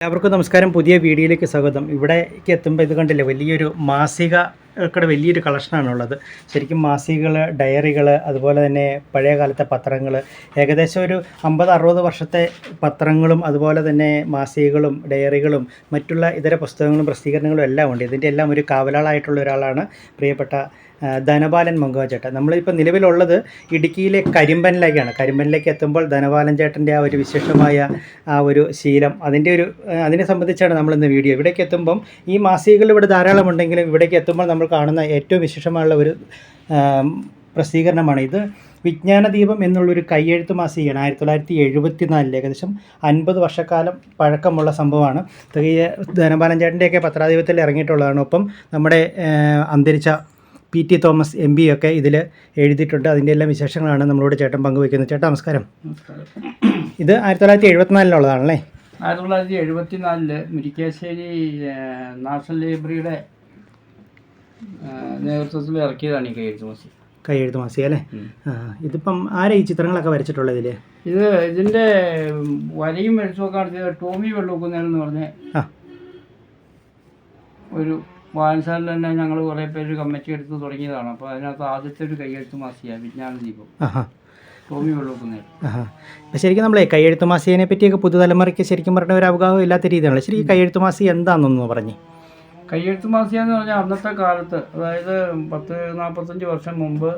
എല്ലാവർക്കും നമസ്കാരം. പുതിയ വീഡിയോയിലേക്ക് സ്വാഗതം. ഇവിടേക്ക് എത്തുമ്പോൾ ഇത് കണ്ടില്ലേ വലിയൊരു മാസികയുടെ വലിയൊരു കളക്ഷനാണുള്ളത്. ശരിക്കും മാസികകൾ ഡയറികൾ അതുപോലെ തന്നെ പഴയ കാലത്തെ പത്രങ്ങൾ ഏകദേശം ഒരു അമ്പത് അറുപത് വർഷത്തെ പത്രങ്ങളും അതുപോലെ തന്നെ മാസികകളും ഡയറികളും മറ്റുള്ള ഇതര പുസ്തകങ്ങളും പ്രസിദ്ധീകരണങ്ങളും എല്ലാം ഉണ്ട്. ഇതിന്റെ എല്ലാം ഒരു കാവലാളായിട്ടുള്ള ഒരാളാണ് പ്രിയപ്പെട്ട ധനപാലൻ മങ്കുവാചേട്ടൻ. നമ്മളിപ്പോൾ നിലവിലുള്ളത് ഇടുക്കിയിലെ കരിമ്പനിലേക്കാണ്. കരിമ്പനിലേക്ക് എത്തുമ്പോൾ ധനപാലൻ ചേട്ടന്റെ ആ ഒരു വിശേഷമായ ആ ഒരു ശീലം അതിന്റെ ഒരു അതിനെ സംബന്ധിച്ചാണ് നമ്മൾ ഇന്ന് വീഡിയോ. ഇവിടേക്ക് എത്തുമ്പം ഈ മാസികകൾ ഇവിടെ ധാരാളം ഉണ്ടെങ്കിലും ഇവിടേക്ക് എത്തുമ്പോൾ നമ്മൾ കാണുന്ന ഏറ്റവും വിശേഷമായുള്ള ഒരു പ്രസിദ്ധീകരണമാണ് ഇത്. വിജ്ഞാനദീപം എന്നുള്ളൊരു കയ്യെഴുത്ത് മാസികയാണ് ആയിരത്തി തൊള്ളായിരത്തി എഴുപത്തി നാലിൽ ഏകദേശം അൻപത് വർഷക്കാലം പഴക്കമുള്ള സംഭവമാണ്. തികയ ഈ ധനപാലൻ ചേട്ടന്റെയൊക്കെ പത്രാധിപത്യത്തിൽ ഇറങ്ങിയിട്ടുള്ളതാണ്. ഒപ്പം നമ്മുടെ അന്തരിച്ച P T Thomas M P ഒക്കെ ഇതിൽ എഴുതിയിട്ടുണ്ട്. അതിന്റെ എല്ലാം വിശേഷങ്ങളാണ് നമ്മളോട് ചേട്ടൻ പങ്കുവയ്ക്കുന്നത്. ചേട്ടാ നമസ്കാരം. ഇത് ആയിരത്തി തൊള്ളായിരത്തി എഴുപത്തിനാലിനുള്ളതാണല്ലേ ആയിരത്തി തൊള്ളായിരത്തി എഴുപത്തിനാലിൽ മുരിക്കാശ്ശേരി നാഷണൽ ലൈബ്രറിയുടെ നേതൃത്വത്തിൽ ഇറക്കിയതാണ് ഈ കയ്യെഴുത്ത് മാസി കയ്യെഴുത്ത് മാസി അല്ലേ? ഇതിപ്പം ആരാ ഈ ചിത്രങ്ങളൊക്കെ വരച്ചിട്ടുള്ളത് ഇതിൽ ഇത് ഇതിന്റെ വരയും എഴുത്തുമൊക്കെ നടത്തിയത് ടോമി വെള്ളൂക്കുന്നേൽ എന്ന് പറഞ്ഞ ഒരു വായനശാലയിൽ തന്നെ ഞങ്ങൾ കുറേ പേര് കമ്മിറ്റി എടുത്ത് തുടങ്ങിയതാണ്. അപ്പോൾ അതിനകത്ത് ആദ്യത്തെ ഒരു കൈയെഴുത്ത് മാസിയാണ് വിജ്ഞാന ദീപം. ടോമി വെള്ളൂക്കുന്നേൽ ശരിക്കും നമ്മളെ കൈയെഴുത്ത് മാസികനെ പറ്റിയൊക്കെ പുതുതലമുറയ്ക്ക് ശരിക്കും പറഞ്ഞ ഒരു അവഗാഹം ഇല്ലാത്ത രീതിയാണല്ലോ. ശരി കയ്യെഴുത്ത് കൈയെഴുത്ത് മാസിക എന്താണെന്നൊന്ന് പറഞ്ഞ്. കയ്യെഴുത്ത് മാസിക എന്ന് പറഞ്ഞാൽ അന്നത്തെ കാലത്ത് അതായത് പത്ത് നാൽപ്പത്തഞ്ച് വർഷം മുമ്പ്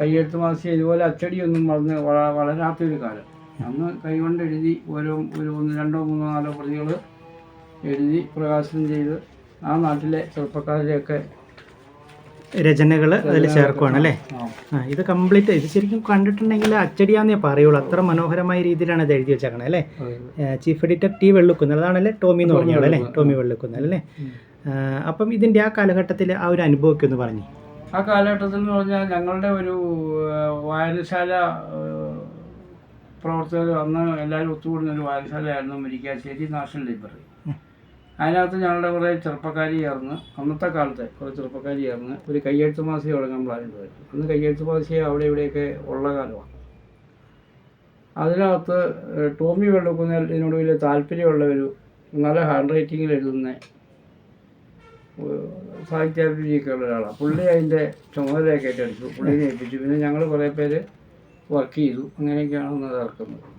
കയ്യെഴുത്ത് മാസിക ഇതുപോലെ അച്ചടിയൊന്നും വളർന്ന് വള- വളരാത്തൊരു കാലം. അന്ന് കൈകൊണ്ട് എഴുതി ഓരോ ഒരു ഒന്ന് രണ്ടോ മൂന്നോ നാലോ പ്രതികൾ എഴുതി പ്രകാശനം ചെയ്ത് ആ നാട്ടിലെ ചെറുപ്പക്കാരെയൊക്കെ രചനകൾ അതിൽ ചേർക്കുവാണ് അല്ലേ ആ, ഇത് കംപ്ലീറ്റ് ഇത് ശരിക്കും കണ്ടിട്ടുണ്ടെങ്കിൽ അച്ചടിയാന്നേ പറയുള്ളൂ. അത്ര മനോഹരമായ രീതിയിലാണ് ഇത് എഴുതി വെച്ചേക്കണേ അല്ലേ? ചീഫ് എഡിറ്റർ ടി വെള്ളുക്കുന്നൽ അതാണല്ലേ ടോമി എന്ന് പറഞ്ഞോളൂ അല്ലേ ടോമി വെള്ളുക്കുന്നൽ അല്ലേ? അപ്പം ഇതിന്റെ ആ കാലഘട്ടത്തിൽ ആ ഒരു അനുഭവമൊക്കെ ഒന്ന് പറഞ്ഞു. ആ കാലഘട്ടത്തിൽ എന്ന് പറഞ്ഞാൽ ഞങ്ങളുടെ ഒരു വായനശാല പ്രവർത്തകർ അന്ന് എല്ലാവരും ഒത്തുകൂടുന്ന ഒരു വായനശാലയായിരുന്നു മുരിക്കാശ്ശേരി നാഷണൽ ലൈബ്രറി. അതിനകത്ത് ഞങ്ങളുടെ കുറേ ചെറുപ്പക്കാർ ചേർന്ന് അന്നത്തെ കാലത്തെ കുറേ ചെറുപ്പക്കാർ ചേർന്ന് ഒരു കയ്യെഴുത്ത് മാസിക തുടങ്ങാൻ ചെയ്തായിരുന്നു അന്ന് കയ്യെഴുത്ത് മാസിക അവിടെ ഇവിടെയൊക്കെ ഉള്ള കാലമാണ്. അതിനകത്ത് ടോമി വെള്ളക്കുന്നേൽ ഇതിനോട് വലിയ താല്പര്യമുള്ള ഒരു നല്ല ഹാൻഡ് റൈറ്റിങ്ങിൽ എഴുതുന്ന സാഹിത്യാഭിജിയൊക്കെ ഉള്ള ഒരാളാണ്. പുള്ളി അതിന്റെ ചുമതലയൊക്കെ ഏറ്റെടുത്തു. പുള്ളിനെ ഏൽപ്പിച്ചു. പിന്നെ ഞങ്ങൾ കുറേ പേര് വർക്ക് ചെയ്തു. അങ്ങനെയൊക്കെയാണ് ഇറക്കുന്നത്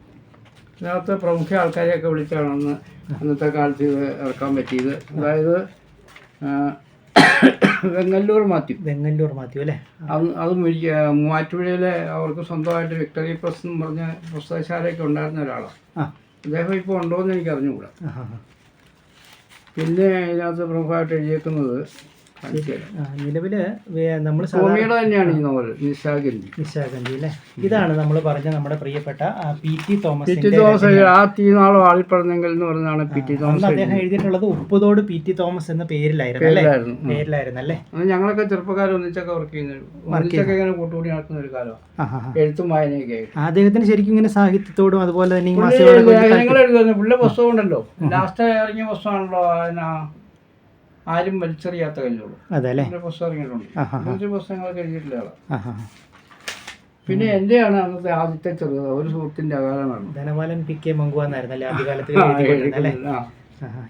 ഇതിനകത്ത് പ്രമുഖ ആൾക്കാരെയൊക്കെ വിളിച്ചാണ് അന്ന് അന്നത്തെ കാലത്ത് ഇത് ഇറക്കാൻ പറ്റിയത്. അതായത് വെങ്ങല്ലൂർ മാത്യു. വെങ്ങല്ലൂർ മാത്യു അല്ലേ? അത് മുരിക്ക മൂവാറ്റുപുഴയിലെ അവർക്ക് സ്വന്തമായിട്ട് വിക്ടറി പ്രസ് എന്ന് പറഞ്ഞ പുസ്തകശാലയൊക്കെ ഉണ്ടായിരുന്ന ഒരാളാണ്. അദ്ദേഹം ഇപ്പോൾ ഉണ്ടോ എന്ന് എനിക്ക് അറിഞ്ഞുകൂടാ. പിന്നെ ഇതിനകത്ത് പ്രമുഖമായിട്ട് എഴുതിയേക്കുന്നത് തരാം. നമ്മൾ നിശാഗന്ധി. അല്ലെ? ഇതാണ് നമ്മൾ പറഞ്ഞ നമ്മുടെ പ്രിയപ്പെട്ട പി ടി തോമസ് അദ്ദേഹം എഴുതിയിട്ടുള്ളത് ഉപ്പുതോട് പി ടി തോമസ് എന്ന പേരിലായിരുന്നു അല്ലേ? പേരിലായിരുന്നു. അല്ലേ? ഞങ്ങളൊക്കെ ചെറുപ്പക്കാർ ഒന്നിച്ചൊക്കെ വർക്ക് ചെയ്യുന്ന ഒന്നിച്ചൊക്കെ ഇങ്ങനെ കൂട്ടുകൂടി നടക്കുന്ന ഒരു കാലമാണ്. എഴുത്തും വായനയൊക്കെ അദ്ദേഹത്തിന് ശരിക്കും ഇങ്ങനെ സാഹിത്യത്തോടും അതുപോലെ തന്നെ പുള്ളിയുടെ പുസ്തകം ഉണ്ടല്ലോ. ലാസ്റ്റ് ഇറങ്ങിയ പുസ്തകമാണല്ലോ ആരും വലിച്ചെറിയാത്ത കല്ലുള്ളൂ അതെ അല്ലേ? പുള്ളിയുടെ പുസ്തകം ഇറങ്ങിയിട്ടുണ്ട്. ഇങ്ങനത്തെ പുസ്തകങ്ങളൊക്കെ എഴുതിയിട്ടുള്ള ആളാണ്. പിന്നെ എന്റെയാണ് അന്നത്തെ ആദ്യത്തെ ചെറുത് ഒരു സുഹൃത്തിന്റെ അകാലമാണ്. ധനപാലൻ പി കെ മങ്കുവെന്നായിരുന്നു അല്ലേ? ആദ്യകാലത്ത്.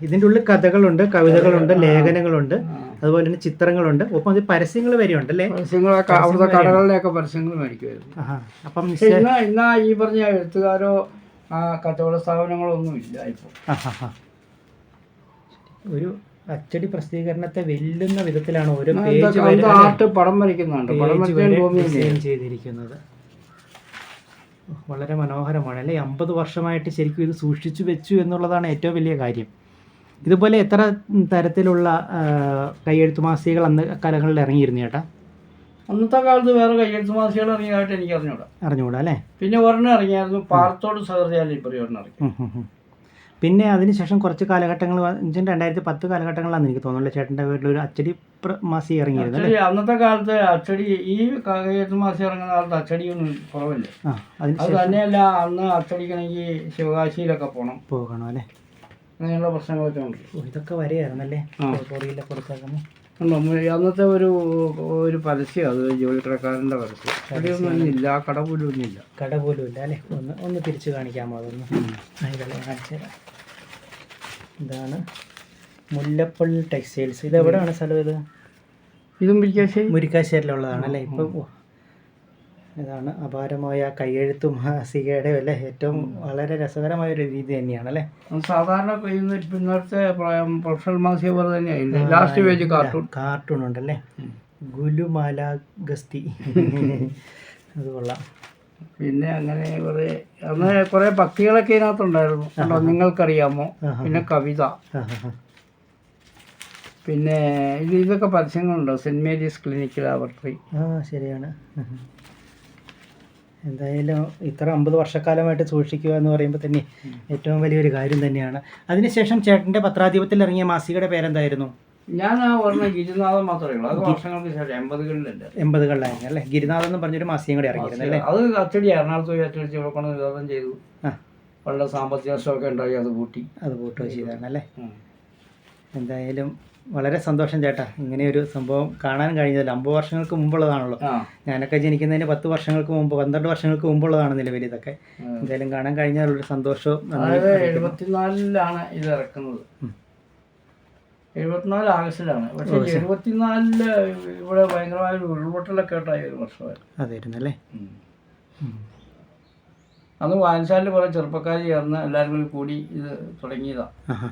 ഇതിന്റെ ഉള്ളിൽ കഥകളുണ്ട് കവിതകളുണ്ട് ലേഖനങ്ങളുണ്ട് അതുപോലെ തന്നെ ചിത്രങ്ങളുണ്ട്. ഒപ്പം അത് പരസ്യങ്ങൾ വരെ ഉണ്ട് അല്ലേ പരസ്യങ്ങളൊക്കെ അവിടുത്തെ കടകളിലെയൊക്കെ പരസ്യങ്ങൾ മേടിക്കുമായിരുന്നു. അപ്പം ഇന്നാ ഇന്ന് ഈ പറഞ്ഞ എഴുത്തുകാരോ ആ കച്ചവട സ്ഥാപനങ്ങളോ ഒന്നും ഇല്ല ഇപ്പോൾ. ഒരു അച്ചടി പ്രസിദ്ധീകരണത്തെ വെല്ലുന്ന വിധത്തിലാണ് ഓരോ പേജ് ആർട്ട് പടം വരയ്ക്കുന്നുണ്ട്. ഡിസൈൻ ചെയ്തിരിക്കുന്നത്. വളരെ മനോഹരമാണ് അല്ലേ? അമ്പത് വർഷമായിട്ട് ശരിക്കും ഇത് സൂക്ഷിച്ചു വെച്ചു എന്നുള്ളതാണ് ഏറ്റവും വലിയ കാര്യം. ഇതുപോലെ എത്ര തരത്തിലുള്ള കയ്യെഴുത്തു മാസികകൾ അന്ന് കാലങ്ങളിൽ ഇറങ്ങിയിരുന്നു ചേട്ടാ? അന്നത്തെ കാലത്ത് വേറെ കയ്യെഴുത്തു മാസികൾ ഇറങ്ങിയതായിട്ട് എനിക്ക് അറിഞ്ഞൂടാ. അറിഞ്ഞൂടാ അല്ലേ? പിന്നെ ഒരെണ്ണം ഇറങ്ങിയായിരുന്നു. പാർത്തോട് സഹൃദയ ലൈബ്രറി ഒരെണ്ണം ഇറങ്ങി. പിന്നെ അതിനുശേഷം കുറച്ച് കാലഘട്ടങ്ങൾ രണ്ടായിരത്തി പത്ത് കാലഘട്ടങ്ങളാണെന്ന് എനിക്ക് തോന്നുന്നത് ചേട്ടന്റെ വീട്ടിൽ ഒരു അച്ചടി മാസി ഇറങ്ങിയിരുന്നു അന്നത്തെ കാലത്ത് അച്ചടി ഈ മാസി ഇറങ്ങുന്ന കാലത്ത് അച്ചടിയൊന്നും കുറവില്ല. അത് തന്നെയല്ല അന്ന് അച്ചടിക്കണമെങ്കിൽ ശിവകാശിയിലൊക്കെ പോകണം. പോകണം അല്ലേ? അങ്ങനെയുള്ള പ്രശ്നങ്ങളൊക്കെ ഉണ്ട്. ഇതൊക്കെ വരെയായിരുന്നല്ലേ? ആ. അന്നത്തെ ഒരു ഒരു പരസ്യം അത് ജോലിക്കടക്കാരന്റെ പരസ്യം. ഒന്നുമില്ല ആ കട പോലും ഒന്നുമില്ല. കട പോലും ഇല്ല അല്ലേ? ഒന്ന് ഒന്ന് തിരിച്ചു കാണിക്കാമോ അതൊന്ന്? ആ, കാണിച്ചു തരാം. ഇതാണ് മുല്ലപ്പള്ളി ടെക്സ്റ്റൈൽസ്. ഇത് എവിടെയാണ് സ്ഥലം ഇത്? ഇതും മുരിക്കാശ്ശേരി? മുരിക്കാശ്ശേരിയിലുള്ളതാണ് അല്ലേ? ഇപ്പം ഇതാണ് അപാരമായ കയ്യെഴുത്തു മാസികയുടെ അല്ലേ? ഏറ്റവും വളരെ രസകരമായ ഒരു രീതി തന്നെയാണ് അല്ലേ സാധാരണ ഇന്നത്തെ പ്രൊഫഷണൽ മാസിക പോലെ തന്നെയാണ് ലാസ്റ്റ് പേജ് കാർട്ടൂൺ കാർട്ടൂൺ ഉണ്ടല്ലേ? ഗുലുമാല ഗസ്തി. അത് കൊള്ളാം. പിന്നെ അങ്ങനെ കുറേ അന്ന് കുറെ ഭക്തികളൊക്കെ ഇതിനകത്തുണ്ടായിരുന്നു. കണ്ടോ? നിങ്ങൾക്കറിയാമോ. പിന്നെ കവിത. പിന്നെ ഇത് ഇതൊക്കെ പരസ്യങ്ങളുണ്ടോ? സെന്റ് മേരീസ് ക്ലിനിക് ലാബറട്ടറി ആ ശരിയാണ്. എന്തായാലും ഇത്ര അമ്പത് വർഷക്കാലമായിട്ട് സൂക്ഷിക്കുക എന്ന് പറയുമ്പോൾ തന്നെ ഏറ്റവും വലിയൊരു കാര്യം തന്നെയാണ്. അതിനുശേഷം ചേട്ടന്റെ പത്രാധിപത്തിൽ ഇറങ്ങിയ മാസികയുടെ പേരെന്തായിരുന്നു? ഞാൻ ആ പറഞ്ഞ ഗിരിനാഥം മാത്രമേ ഉള്ളൂ. അത് വർഷങ്ങൾക്ക് ശേഷം എൺപതുകളിലായിരുന്നു അല്ലേ? ഗിരിനാഥൻ എന്ന് പറഞ്ഞൊരു മാസികയും കൂടി ഇറങ്ങിയിരുന്നു അല്ലേ? അത് അച്ചടി എറണാകുളത്ത് പോയി അച്ചടിച്ച് ഇവിടെ കൊണ്ട് വിതരണം ചെയ്തു. വളരെ സാമ്പത്തിക നഷ്ടമൊക്കെ ഉണ്ടായി അത് കൂട്ടി അത് കൂട്ടുക ചെയ്തായിരുന്നു അല്ലേ? എന്തായാലും വളരെ സന്തോഷം ചേട്ടാ. ഇങ്ങനെ ഒരു സംഭവം കാണാൻ കഴിഞ്ഞതല്ല. അമ്പത് വർഷങ്ങൾക്ക് മുമ്പുള്ളതാണല്ലോ. ഞാനൊക്കെ ജനിക്കുന്നതിന് പത്ത് വർഷങ്ങൾക്ക് മുമ്പ് പന്ത്രണ്ട് വർഷങ്ങൾക്ക് മുമ്പുള്ളതാണ് നിലവിൽ ഇതൊക്കെ. എന്തായാലും കാണാൻ സന്തോഷവും നന്ദി അതായത് അറിയിക്കുന്നു. എഴുപത്തിനാലിലാണ് ഇത് ഇറക്കുന്നത്. എഴുപത്തിനാല് ആഗസ്റ്റിലാണ്. പക്ഷെ എഴുപത്തിനാലിൽ ഇവിടെ ഭയങ്കരമായ ഒരു ഉരുൾപൊട്ടലൊക്കെ ഉണ്ടായ ഒരു വർഷമായിരുന്നു അതായിരുന്നല്ലേ? അന്ന് വായനശാലയിൽ കുറെ ചെറുപ്പക്കാർ ചേർന്ന് എല്ലാവരും കൂടി കൂടി ഇത് തുടങ്ങിയതാണ്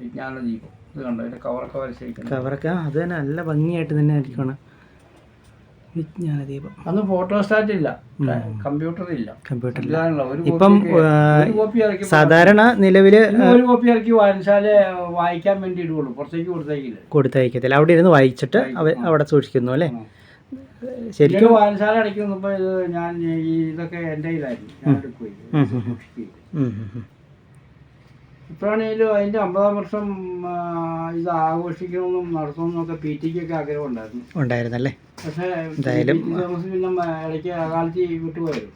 വിജ്ഞാന ദീപം ഇത് കണ്ടോ? ഇതിന്റെ കവറൊക്കെ വരച്ചിരിക്കുന്നത് കവറൊക്കെ അത് തന്നെ നല്ല ഭംഗിയായിട്ട് തന്നെ ആയിരിക്കണം വിജ്ഞാനദീപം. അന്ന് ഫോട്ടോസ്റ്റാറ്റ് ഇല്ല. കമ്പ്യൂട്ടർ ഇല്ല. കമ്പ്യൂട്ടർ ഇപ്പം സാധാരണ നിലവിൽ ഒരു കോപ്പി ഇറക്കി വായനശാല വായിക്കാൻ വേണ്ടി ഇടുള്ളൂ പുറത്തേക്ക് കൊടുത്തേക്കില്ല. കൊടുത്തയക്കത്തില്ല അവിടെ ഇരുന്ന് വായിച്ചിട്ട് അവ അവിടെ സൂക്ഷിക്കുന്നു അല്ലേ. ശരിക്കും വായനശാല അടയ്ക്കുന്നപ്പോ ഇത് ഞാൻ ഈ ഇതൊക്കെ എന്റെ കയ്യിലായിരുന്നു. ഞാൻ എടുക്കുകയും. സൂക്ഷിക്കുകയും. ഇപ്പോഴാണെങ്കിലും അതിന്റെ അമ്പതാം വർഷം ഇത് ആഘോഷിക്കണമെന്നും നടത്തണമെന്നൊക്കെ പി ടിക്കൊക്കെ ആഗ്രഹം ഉണ്ടായിരുന്നു. ഉണ്ടായിരുന്നല്ലേ? പക്ഷേ എന്തായാലും- പിന്നെ ഇടയ്ക്ക് അകാലത്ത് വിട്ടുപോയത്.